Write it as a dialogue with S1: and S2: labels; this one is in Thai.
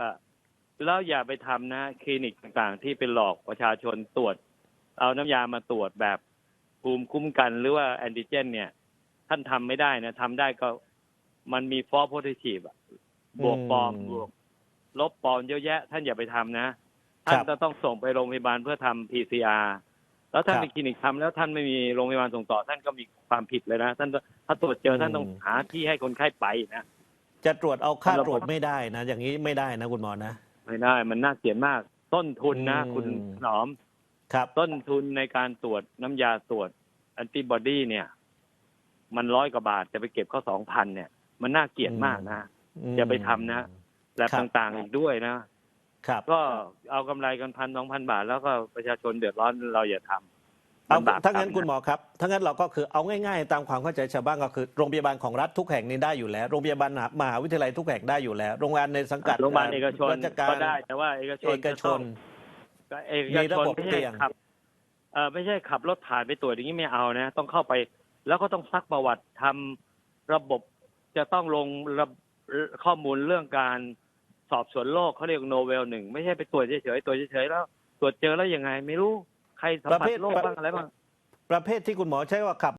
S1: อะแล้วอย่าไปทำนะคลินิกต่างๆ ที่เป็นหลอกประชาชนตรวจ เอาน้ำยามาตรวจแบบภูมิคุ้มกันหรือว่าแอนติเจน เนี่ย ท่านทำไม่ได้นะทำได้ก็มันมีฟอร์โพซิทีฟบวกปลอม
S2: อืม
S1: บวกลบปลอมเยอะแยะ ท่านอย่าไปทำนะ ท่าน
S2: ครับ
S1: จะต้องส่งไปโรงพยาบาลเพื่อทำ PCR แล้วท่าน
S2: ครับ
S1: ไปคลินิกทำแล้วท่านไม่มีโรงพยาบาลส่งต่อ ท่านก็มีความผิดเลยนะ ท่านถ้าตรวจเจอท่านต้องหาที่ให้คนไข้ไปนะ
S2: จะตรวจเอาค่า
S1: ระบบ
S2: ตรวจไม่ได้นะ อย่างนี้ไม่ได้นะคุณหมอนะ
S1: ไม่ได้ มันน่าเกลียดมาก ต้นทุนนะ
S2: อืม
S1: คุณหนอม
S2: ครับ
S1: ต้นทุนในการตรวจน้ำยาตรวจแอนติบอดีเนี่ย มันร้อยกว่าบาทจะไปเก็บเขาสองพันเนี่ย มันน่าเกลียดมากนะ
S2: ม
S1: อย่าไปทำนะและ
S2: ครับ
S1: ต่างๆอีกด้วยนะ
S2: ครับ
S1: ก็เอากำไรกันพันสองพันบาท แล้วก็ประชาชนเดือดร้อนเราอย่าทำ
S2: เอา
S1: มันบาป
S2: ถ้างั้น
S1: กรรม
S2: คุณหมอครับถ้างั้นเราก็คือเอาง่ายๆ ตามความเข้าใจชาวบ้านก็คือโรงพยาบาลของรัฐทุกแห่งนี้ได้อยู่แล้ว โรงพยาบาลมหาวิทยาลัยทุกแห่งได้อยู่แล้ว โรงพยาบาลในสังกัด
S1: โรงพยาบาลเอกชน
S2: ราชการ
S1: ก็ได้ แต่ว่าเอกชน
S2: เอกชน
S1: ก็เอก
S2: มี
S1: ช
S2: ระ
S1: น
S2: บบ
S1: ไม่
S2: เตี
S1: ใช่
S2: ยง
S1: ขับเออไม่ใช่ขับรถผ่านไปตรวจอย่างนี้ไม่เอานะ ต้องเข้าไป แล้วก็ต้องซักประวัติทำระบบจะต้องลงระข้อมูลเรื่องการสอบสวนโรคเขาเรียกโนเวลหนึ่งไม่ใช่ไปตรวจเฉยๆตรวจเฉยๆแล้ว ตรวจเจอแล้วยังไงไม่รู้ ใครสัม
S2: ประ
S1: ผัส
S2: เภท
S1: โรคบ้างอะไรบ้าง
S2: ประเภทที่คุณหมอใช้ว่าขับ